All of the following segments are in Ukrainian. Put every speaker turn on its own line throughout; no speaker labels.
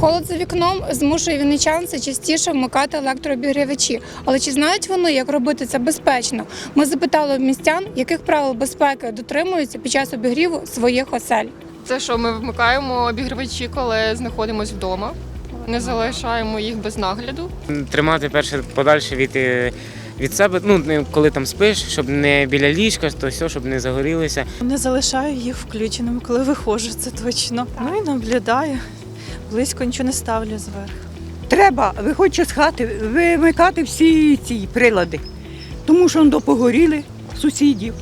за вікном змушує вінничан все частіше вмикати електрообігрівачі. Але чи знають вони, як робити це безпечно? Ми запитали містян, яких правил безпеки дотримуються під час обігріву своїх осель.
Це що ми вмикаємо обігрівачі, коли знаходимося вдома. Не залишаємо їх без нагляду.
Тримати перше подальше від, е, від себе, ну не коли там спиш, щоб не біля ліжка, то все, щоб не загорілися.
Не залишаю їх включеними, коли виходжу, це точно. Ну і наблюдаю. Близько нічого не ставлю зверху.
Треба, виходячи з хати, вимикати всі ці прилади. Тому що он допогоріли сусідів.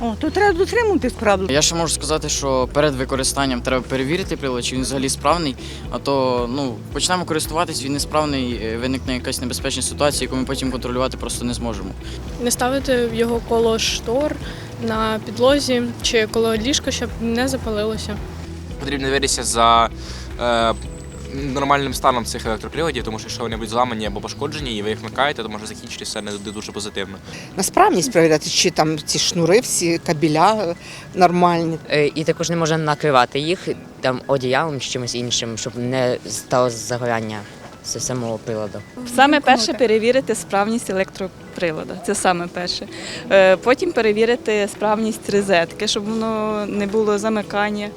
О, то треба дотримуватись правил.
Я ще можу сказати, що перед використанням треба перевірити прилад, чи він взагалі справний, а то ну, почнемо користуватись, він несправний, е, виникне якась небезпечна ситуація, яку ми потім контролювати просто не зможемо.
не ставити його коло штор на підлозі чи коло ліжка, щоб не запалилося.
Потрібно дивитися за е, нормальним станом цих електроприладів, тому що якщо вони будуть зламані або пошкоджені, і ви їх вмикаєте, то може закінчитися не дуже позитивно.
на справність перевіряти, чи там ці шнури, всі кабеля е, нормальні.
Е, І також не можна накривати їх там одіялом чи чимось іншим, щоб не стало загоряння з самого приладу.
Саме перше перевірити справність електроприлада. Це саме перше. Е, Потім перевірити справність розетки, щоб воно не було замикання.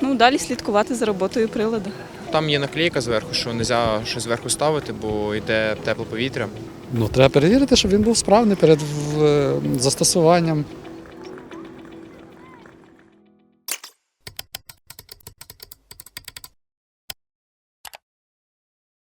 Ну, далі слідкувати за роботою приладу.
Там є наклейка зверху, що не можна щось зверху ставити, бо йде тепле повітря.
Ну, треба перевірити, щоб він був справний перед застосуванням.